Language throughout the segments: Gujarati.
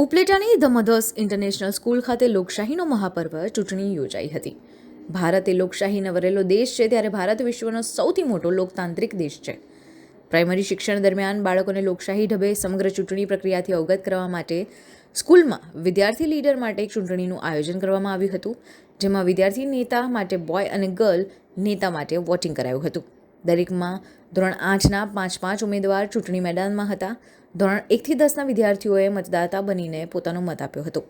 ઉપલેટાની ધ ઇન્ટરનેશનલ સ્કૂલ ખાતે લોકશાહીનો મહાપર્વ ચૂંટણી યોજાઈ હતી. ભારત એ લોકશાહીને વરેલો દેશ છે ત્યારે ભારત વિશ્વનો સૌથી મોટો લોકતાંત્રિક દેશ છે. પ્રાઇમરી શિક્ષણ દરમિયાન બાળકોને લોકશાહી ઢબે સમગ્ર ચૂંટણી પ્રક્રિયાથી અવગત કરવા માટે સ્કૂલમાં વિદ્યાર્થી લીડર માટે ચૂંટણીનું આયોજન કરવામાં આવ્યું હતું, જેમાં વિદ્યાર્થી નેતા માટે બોય અને ગર્લ નેતા માટે વોટિંગ કરાયું હતું. દરેકમાં ધોરણ આઠના પાંચ પાંચ ઉમેદવાર ચૂંટણી મેદાનમાં હતા. ધોરણ એકથી દસના વિદ્યાર્થીઓએ મતદાતા બનીને પોતાનો મત આપ્યો હતો.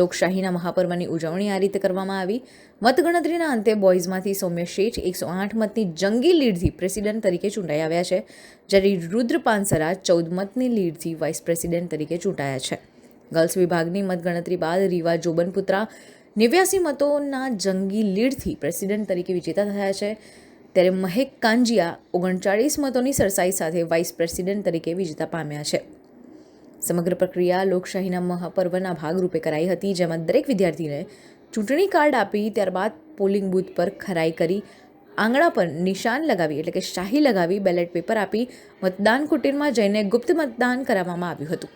લોકશાહીના મહાપર્વની ઉજવણી આ રીતે કરવામાં આવી. મતગણતરીના અંતે બોયઝમાંથી સૌમ્ય શેઠ એકસો આઠ મતની જંગી લીડથી પ્રેસિડેન્ટ તરીકે ચૂંટાઈ આવ્યા છે, જ્યારે રુદ્ર પાનસરા ચૌદ મતની લીડથી વાઇસ પ્રેસિડેન્ટ તરીકે ચૂંટાયા છે. ગર્લ્સ વિભાગની મતગણતરી બાદ રીવા જોબનપુત્રા નેવ્યાસી મતોના જંગી લીડથી પ્રેસિડેન્ટ તરીકે વિજેતા થયા છે. ત્યારે મહેક કાંજિયા ઓગણચાળીસ મતોની સરસાઈ સાથે વાઇસ પ્રેસિડેન્ટ તરીકે વિજેતા પામ્યા છે. સમગ્ર પ્રક્રિયા લોકશાહીના મહાપર્વના ભાગરૂપે કરાઈ હતી, જેમાં દરેક વિદ્યાર્થીને ચૂંટણી કાર્ડ આપી, ત્યારબાદ પોલિંગ બૂથ પર ખરાઈ કરી આંગણા પર નિશાન લગાવી, એટલે કે શાહી લગાવી, બેલેટ પેપર આપી, મતદાન કુટીરમાં જઈને ગુપ્ત મતદાન કરાવવામાં આવ્યું હતું.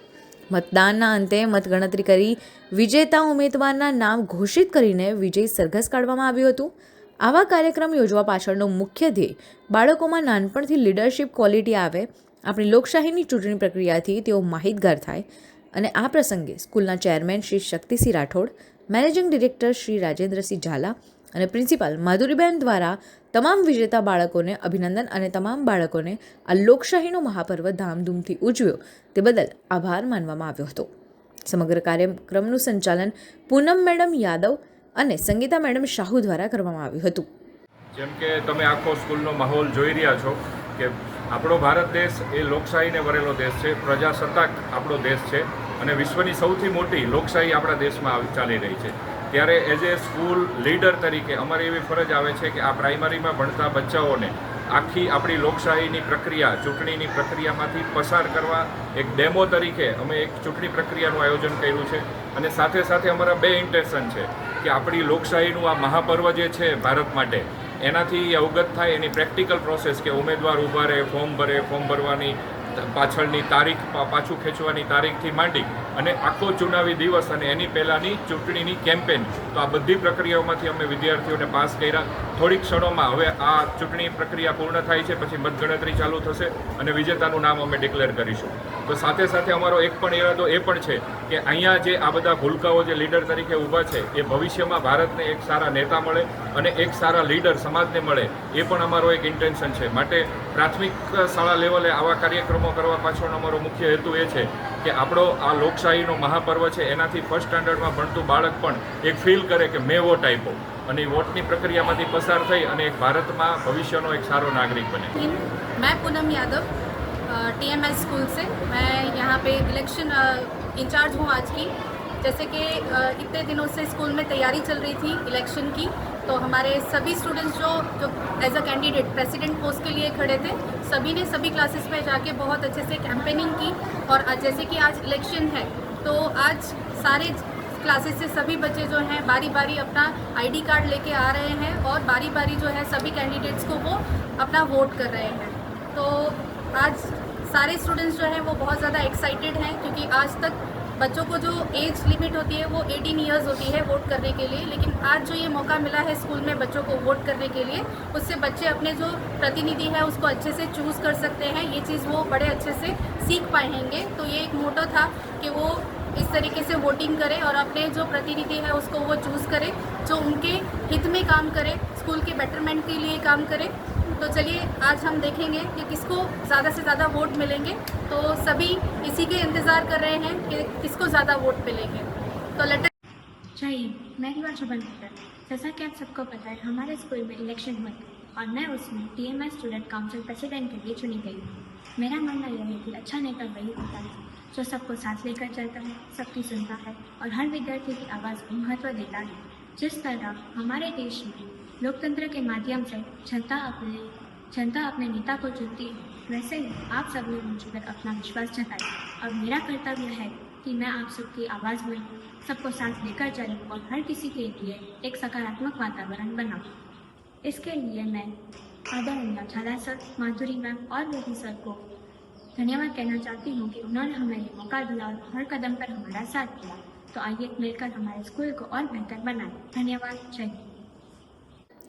મતદાનના અંતે મતગણતરી કરી વિજેતા ઉમેદવારના નામ ઘોષિત કરીને વિજય સરઘસ કાઢવામાં આવ્યું હતું. આવા કાર્યક્રમ યોજવા પાછળનો મુખ્ય ધ્યેય બાળકોમાં નાનપણથી લીડરશિપ ક્વોલિટી આવે, આપણી લોકશાહીની ચૂંટણી પ્રક્રિયાથી તેઓ માહિતગાર થાય અને આ પ્રસંગે સ્કૂલના chairman Shri Shaktisinh Rathod managing director Shri Rajendrasinh Zala અને પ્રિન્સિપાલ માધુરીબેન દ્વારા તમામ વિજેતા બાળકોને અભિનંદન અને તમામ બાળકોને આ લોકશાહીનો મહાપર્વ ધામધૂમથી ઉજવ્યો તે બદલ આભાર માનવામાં આવ્યો હતો. સમગ્ર કાર્યક્રમનું સંચાલન પૂનમ મેડમ યાદવ અને સંગીતા મેડમ શાહુ દ્વારા કરવામાં આવ્યું હતું. જેમ કે તમે આખો સ્કૂલનો માહોલ જોઈ રહ્યા છો કે આપણો ભારત દેશ એ લોકશાહીને વરેલો દેશ છે, પ્રજાસત્તાક આપણો દેશ છે અને વિશ્વની સૌથી મોટી લોકશાહી આપણા દેશમાં ચાલી રહી છે. ત્યારે એઝ એ સ્કૂલ લીડર તરીકે અમારી એવી ફરજ આવે છે કે આ પ્રાઇમરીમાં ભણતા બચ્ચાઓને આખી આપણી લોકશાહીની પ્રક્રિયા, ચૂંટણીની પ્રક્રિયામાંથી પસાર કરવા એક ડેમો તરીકે અમે એક ચૂંટણી પ્રક્રિયાનું આયોજન કર્યું છે. અને સાથે સાથે અમારા બે ઇન્ટેન્શન છે કે આપણી લોકશાહીનું આ મહાપર્વ જે છે ભારત માટે, એનાથી અવગત થાય, એની પ્રેક્ટિકલ પ્રોસેસ કે ઉમેદવાર ઊભા રહે ફોર્મ ભરે ફોર્મ ભરવાની પાછળની તારીખ પાછું ખેંચવાની તારીખથી માંડી અને આખો ચુનાવી દિવસ અને એની પહેલાંની ચૂંટણીની કેમ્પેન તો આ બધી પ્રક્રિયાઓમાંથી અમે વિદ્યાર્થીઓને પાસ કર્યા. થોડીક ક્ષણોમાં હવે આ ચૂંટણી પ્રક્રિયા પૂર્ણ થાય છે, પછી મતગણતરી ચાલુ થશે અને વિજેતાનું નામ અમે ડિક્લેર કરીશું. તો સાથે સાથે અમારો એક પણ ઈરાદો એ પણ છે કે અહીંયા જે આ બધા ભૂલકાઓ જે લીડર તરીકે ઊભા છે, એ ભવિષ્યમાં ભારતને એક સારા નેતા મળે અને એક સારા લીડર સમાજને મળે, એ પણ અમારો એક ઇન્ટેન્શન છે. માટે પ્રાથમિક શાળા લેવલે આવા કાર્યક્રમો કરવા પાછળનો અમારો મુખ્ય હેતુ એ છે કે આપણો આ લોકશાહીનો મહાપર્વ છે એનાથી ફર્સ્ટ સ્ટાન્ડર્ડમાં ભણતું બાળક પણ એક ફીલ કરે કે મેં વોટ આપ્યો અને એ વોટની પ્રક્રિયામાંથી પસાર થઈ અને એક ભારતમાં ભવિષ્યનો એક સારો નાગરિક બને टीम मैं Poonam Yadav T M S school से मैं यहाँ पे इलेक्शन इंचार्ज हूँ आज की जैसे कि इतने दिनों से स्कूल में तैयारी चल रही थी इलेक्शन की तो हमारे सभी स्टूडेंट्स जो जो as a candidate president post के लिए खड़े थे, सभी ने सभी क्लासेस में जाके बहुत अच्छे से कैंपेनिंग की और जैसे कि आज इलेक्शन है तो आज सारे क्लासेस से सभी बच्चे जो हैं बारी बारी अपना आईडी कार्ड लेके आ रहे हैं और बारी बारी जो है सभी कैंडिडेट्स को वो अपना वोट कर रहे हैं। तो आज सारे स्टूडेंट्स जो हैं, वो बहुत ज़्यादा एक्साइटेड हैं क्योंकि आज तक बच्चों को जो एज लिमिट होती है, वो 18 इयर्स होती है वोट करने के लिए। लेकिन आज जो ये मौका मिला है स्कूल में बच्चों को वोट करने के लिए, उससे बच्चे अपने जो प्रतिनिधि है, उसको अच्छे से चूज़ कर सकते हैं। ये चीज़ वो बड़े अच्छे से सीख पाएँगे तो ये एक मोटो था कि वो इस तरीके से वोटिंग करें और अपने जो प्रतिनिधि है, उसको वो चूज़ करें, जो उनके हित में काम करें स्कूल के बेटरमेंट के लिए काम करे। तो चलिए, आज हम देखेंगे कि किसको ज़्यादा से ज़्यादा वोट मिलेंगे। तो सभी इसी के इंतज़ार कर रहे हैं कि किसको ज़्यादा वोट मिलेंगे। तो लेटर हिंद मैं रिवा शुभंकर जैसा कि आप सबको पता है, हमारे स्कूल में इलेक्शन हुए और मैं उसमें T TMS student council president के लिए चुनी गई हूँ। मेरा मानना यह है कि अच्छा नेता वही होता है जो सबको साथ लेकर चलता है, सबकी सुनता है और हर विद्यार्थी की आवाज़ को महत्व देता है। जिस तरह हमारे देश में लोकतंत्र के माध्यम से जनता अपने जनता अपने नेता को चुनती है। वैसे ही आप सब मुझ पर अपना विश्वास जताया और मेरा कर्तव्य है कि मैं आप सबकी आवाज़ में सबको साथ लेकर चलूँ और हर किसी के लिए एक सकारात्मक वातावरण बनाऊँ। इसके लिए मैं आदरणीय झाला सर, माधुरी मैम और रवि सर को धन्यवाद कहना चाहती हूँ कि उन्होंने हमें ये मौका दिया और हर कदम पर हमारा साथ दिया। तो आइए मिलकर हमारे स्कूल को और बेहतर बनाएँ। धन्यवाद। जय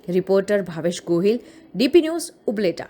reporter Bhavesh Gohil DP news Upleta.